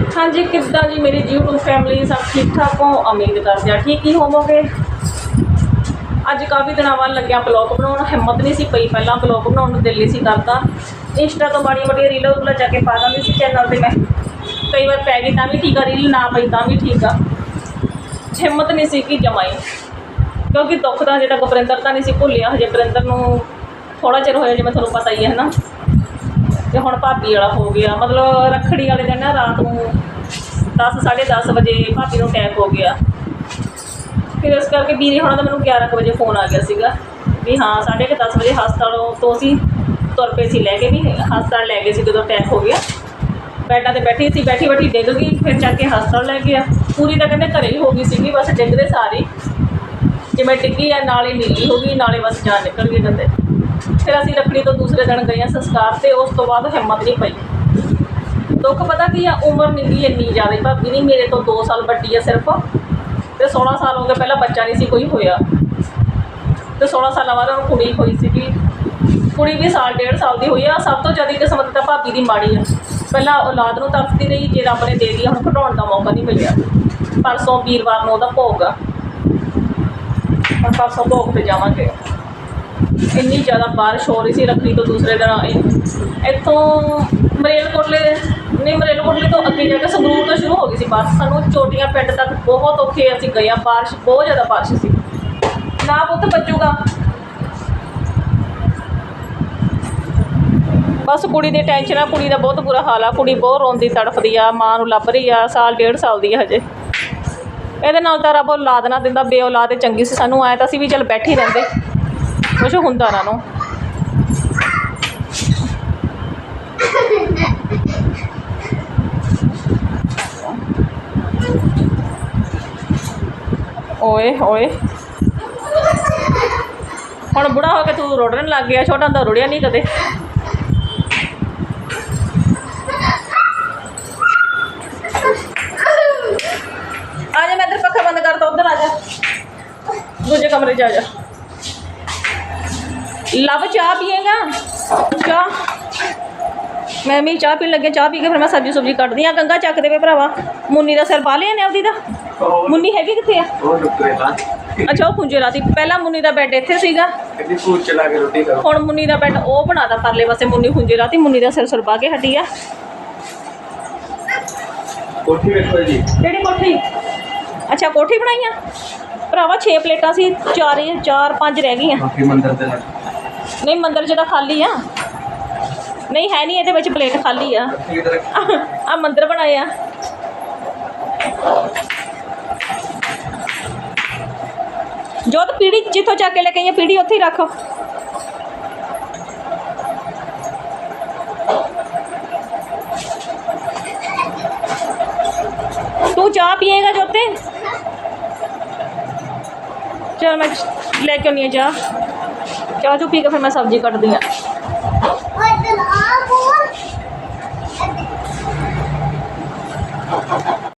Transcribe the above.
ਹਾਂਜੀ ਕਿੱਦਾਂ ਜੀ, ਮੇਰੀ YouTube ਫੈਮਿਲੀ ਸਭ ਠੀਕ ਠਾਕ ਹੋ? ਉਮੀਦ ਕਰਦੇ ਆ ਠੀਕ ਹੀ ਹੋਵੋਗੇ। ਅੱਜ ਕਾਫੀ ਦਿਨਾਂ ਬਾਅਦ ਲੱਗਿਆ ਬਲੌਗ ਬਣਾਉਣ, ਹਿੰਮਤ ਨਹੀਂ ਸੀ ਪਈ ਪਹਿਲਾਂ ਬਲੌਗ ਬਣਾਉਣ ਨੂੰ, ਦਿਲ ਨਹੀਂ ਸੀ ਕਰਦਾ। ਇੰਸਟਾ ਤੋਂ ਮਾੜੀ ਮੋਟੀ ਰੀਲਾਂ ਉਲਾ ਜਾ ਕੇ ਪਾ ਦਿੰਦੀ ਸੀ ਚੈਨਲ ਤੇ ਮੈਂ। ਕਈ ਵਾਰ ਪੈ ਗਈ ਤਾਂ ਵੀ ਠੀਕ ਆ ਰੀਲ ਨਾ ਪਈ ਤਾਂ ਵੀ ਠੀਕ ਆ। ਹਿੰਮਤ ਨਹੀਂ ਸੀ ਕਿ ਜਮਾਈ। ਕਿਉਂਕਿ ਦੁੱਖ ਦਾ ਜਿਹੜਾ ਗੁਪਰਿੰਦਰ ਤਾਂ ਨਹੀਂ ਸੀ ਭੁੱਲਿਆ, ਹਜੇ ਗੁਪਰਿੰਦਰ ਨੂੰ ਥੋੜਾ ਚਿਰ ਹੋਇਆ ਜਿਵੇਂ ਤੁਹਾਨੂੰ ਪਤਾ ਹੀ ਹੈ ਨਾ ਤੇ ਹੁਣ ਭਾਬੀ ਵਾਲਾ ਹੋ ਗਿਆ। ਮਤਲਬ ਰੱਖੜੀ ਵਾਲੇ ਦਿਨ ਨਾ ਰਾਤ ਨੂੰ 10 10:30 ਵਜੇ ਭਾਬੀ ਨੂੰ ਅਟੈਕ ਹੋ ਗਿਆ। ਫਿਰ ਇਸ ਕਰਕੇ ਵੀਰੇ ਹੋਣਾ ਦਾ ਮੈਨੂੰ 11 ਕੁ ਵਜੇ ਫੋਨ ਆ ਗਿਆ ਸੀਗਾ ਵੀ ਹਾਂ 10:30 ਵਜੇ ਹਸਪਤਾਲੋਂ ਤੋਂ ਅਸੀਂ ਤੁਰ ਪਏ ਸੀ ਲੈ ਕੇ ਵੀ, ਹਸਪਤਾਲ ਲੈ ਗਏ ਸੀ ਜਦੋਂ ਅਟੈਕ ਹੋ ਗਿਆ। ਬੈਡਾਂ ਤੇ ਬੈਠੀ ਸੀ, ਬੈਠੀ ਬੈਠੀ ਡਿੱਗ ਗਈ, ਫਿਰ ਚੱਕ ਕੇ ਹਸਪਤਾਲ ਲੈ ਗਿਆ। ਪੂਰੀ ਤਾਂ ਕਹਿੰਦੇ ਘਰੇ ਹੀ ਹੋ ਗਈ ਸੀਗੀ, ਬਸ ਡਿੱਗਦੇ ਸਾਰੀ ਜਿਵੇਂ ਡਿੱਗੀ ਆ, ਨਾਲੇ ਨੀਲੀ ਹੋ ਗਈ, ਨਾਲੇ ਬਸ ਜਾਨ ਨਿਕਲ ਗਈ ਕਹਿੰਦੇ ਫਿਰ ਅਸੀਂ ਰੱਖੜੀ ਤੋਂ ਦੂਸਰੇ ਦਿਨ ਗਏ ਆ ਸੰਸਕਾਰ ਤੇ ਉਸ ਤੋਂ ਬਾਅਦ ਹਿੰਮਤ ਨਹੀਂ ਪਈ। ਦੁੱਖ ਪਤਾ ਕੀ ਆ, ਉਮਰ ਨਹੀਂ ਇੰਨੀ ਜ਼ਿਆਦਾ, ਭਾਬੀ ਨਹੀਂ ਮੇਰੇ ਤੋਂ 2 ਸਾਲ ਵੱਡੀ ਆ ਸਿਰਫ ਤੇ 16 ਸਾਲ ਹੋ ਗਏ ਪਹਿਲਾਂ ਬੱਚਾ ਨਹੀਂ ਸੀ ਕੋਈ ਹੋਇਆ। ਤੇ 16 ਸਾਲਾਂ ਬਾਅਦ ਉਹਨੂੰ ਕੁੜੀ ਹੋਈ ਸੀਗੀ। ਕੁੜੀ ਵੀ ਸਾਲ, ਡੇਢ ਸਾਲ ਦੀ ਹੋਈ ਆ। ਸਭ ਤੋਂ ਜ਼ਿਆਦਾ ਕਿਸਮਤ ਤਾਂ ਭਾਬੀ ਦੀ ਮਾੜੀ ਆ। ਪਹਿਲਾਂ ਔਲਾਦ ਨੂੰ ਤਰਸਦੀ ਰਹੀ, ਜੇ ਰੱਬ ਨੇ ਦੇ ਦਿੱਤੀ ਹੁਣ ਘਟਾਉਣ ਦਾ ਮੌਕਾ ਨਹੀਂ ਮਿਲਿਆ। ਪਰਸੋਂ ਵੀਰਵਾਰ ਨੂੰ ਉਹਦਾ ਭੋਗ ਆ। ਹੁਣ ਪਰਸੋਂ ਭੋਗ ਤੇ ਜਾਵਾਂਗੇ। ਇੰਨੀ ਜ਼ਿਆਦਾ ਬਾਰਿਸ਼ ਹੋ ਰਹੀ ਸੀ ਰੱਖੜੀ ਤੋਂ ਦੂਸਰੇ ਦਿਨ ਇ- ਇੱਥੋਂ ਮਰੇਲਕੋਟਲੇ ਨਹੀਂ, ਮਰੇਲਕੋਟਲੇ ਤੋਂ ਅੱਗੇ ਜਾ ਕੇ ਸੰਗਰੂਰ ਤੋਂ ਸ਼ੁਰੂ ਹੋ ਗਈ ਸੀ ਬੱਸ। ਸਾਨੂੰ ਚੋਟੀਆਂ ਪਿੰਡ ਤੱਕ ਬਹੁਤ ਔਖੇ ਅਸੀਂ ਗਏ ਆ ਬਾਰਿਸ਼, ਬਹੁਤ ਜ਼ਿਆਦਾ ਬਾਰਿਸ਼ ਸੀ। ਨਾ ਪੁੱਤ ਬਚੂਗਾ। ਬਸ ਕੁੜੀ ਦੀ ਟੈਨਸ਼ਨ ਆ, ਕੁੜੀ ਦਾ ਬਹੁਤ ਬੁਰਾ ਹਾਲ ਆ, ਕੁੜੀ ਬਹੁਤ ਰੋਂਦੀ, ਤੜਫਦੀ ਆ, ਮਾਂ ਨੂੰ ਲੱਭ ਰਹੀ ਆ, ਸਾਲ, ਡੇਢ ਸਾਲ ਦੀ ਆ ਹਜੇ। ਇਹਦੇ ਨਾਲ ਤਾਂ ਰੱਬ ਔਲਾਦ ਨਾ ਦਿੰਦਾ ਬੇ ਔਲਾਦ ਚੰਗੀ ਸੀ ਸਾਨੂੰ ਆਇਆ ਤਾਂ ਅਸੀਂ ਵੀ ਚੱਲ ਬੈਠੀ ਰਹਿੰਦੇ। ਕੁਛ ਹੁੰਦਾ ਨਾ ਨੂੰ ਓਏ ਓਏ। ਹੁਣ ਬੁੜਾ ਹੋ ਕੇ ਤੂੰ ਰੋੜਨ ਲੱਗ ਗਿਆ, ਛੋਟਾ ਹੁੰਦਾ ਰੁੜਿਆ ਨਹੀਂ ਕਦੇ। ਆ ਜਾ, ਮੈਂ ਇੱਧਰ ਪੱਖਾ ਬੰਦ ਕਰਤਾ ਉਧਰ ਆ ਜਾ। ਦੂਜੇ ਕਮਰੇ 'ਚ ਆ ਜਾ। ਲਵ ਚਾਹ ਪੀਏਗਾ? ਚਾਹ? ਮੈਂ ਵੀ ਚਾਹ ਪੀਣ ਲੱਗੇ ਚਾਹ ਪੀ ਕੇ ਫਿਰ ਮੈਂ ਸਬਜ਼ੀ ਸੁਬਜ਼ੀ ਕੱਟਦੀ ਆ ਗੰਗਾ ਚੱਕ ਦੇਵੇ ਭਰਾਵਾ। ਮੁੰਨੀ ਦਾ ਸਿਰ ਪਾ ਲਿਆ ਨੇ ਆਪਦੀ ਦਾ? ਮੁੰਨੀ ਹੈਗੀ ਕਿੱਥੇ ਆ? ਅੱਛਾ ਉਹ ਪੁੰਜੇ ਰਾਤੀ ਪਹਿਲਾਂ ਮੁੰਨੀ ਦਾ ਬੈੱਡ ਇੱਥੇ ਸੀਗਾ। ਹੁਣ ਮੁੰਨੀ ਦਾ ਬੈੱਡ ਉਹ ਬਣਾਤਾ ਪਰਲੇ ਪਾਸੇ। ਮੁੰਨੀ ਖੁੰਜੇ ਰਾਤੀ ਮੁੰਨੀ ਦਾ ਸਿਰ ਸੁਰ ਪਾ ਕੇ ਹਟੀ ਆ। ਕੋਠੀ ਵੇਖੋ ਜੀ। ਕਿਹੜੀ ਕੋਠੀ? ਅੱਛਾ ਕੋਠੀ ਬਣਾਈ ਆ? ਭਰਾਵਾ 6 ਪਲੇਟਾਂ ਸੀ ਚਾਰ ਹੀ ਚਾਰ ਪੰਜ ਰਹਿ ਗਈਆਂ। ਮੰਦਰ ਦੇ ਨਾਲ। ਨਹੀਂ ਮੰਦਰ ਚ ਤਾਂ ਖਾਲੀ ਆ ਨਹੀਂ ਹੈ ਨਹੀਂ ਇਹਦੇ ਵਿੱਚ ਪਲੇਟ ਖਾਲੀ ਆ ਠੀਕ ਹੈ ਆ ਮੰਦਰ ਬਣਾਏ ਆ ਜੋਤ ਪੀੜੀ ਜਿੱਥੋਂ ਚੱਕ ਕੇ ਲੈ ਕੇ ਆਈ ਆ ਪੀੜੀ ਉੱਥੇ ਹੀ ਰੱਖ ਤੂੰ ਚਾਹ ਪੀਏਗਾ ਜੋਤੇ ਚਲ ਮੈਂ ਲੈ ਕੇ ਆਉਂਦੀ ਆ ਚਾਹ ਚਾਹ ਚੂ ਪੀ ਕੇ ਫਿਰ ਮੈਂ ਸਬਜ਼ੀ ਕੱਟਦੀ ਆ।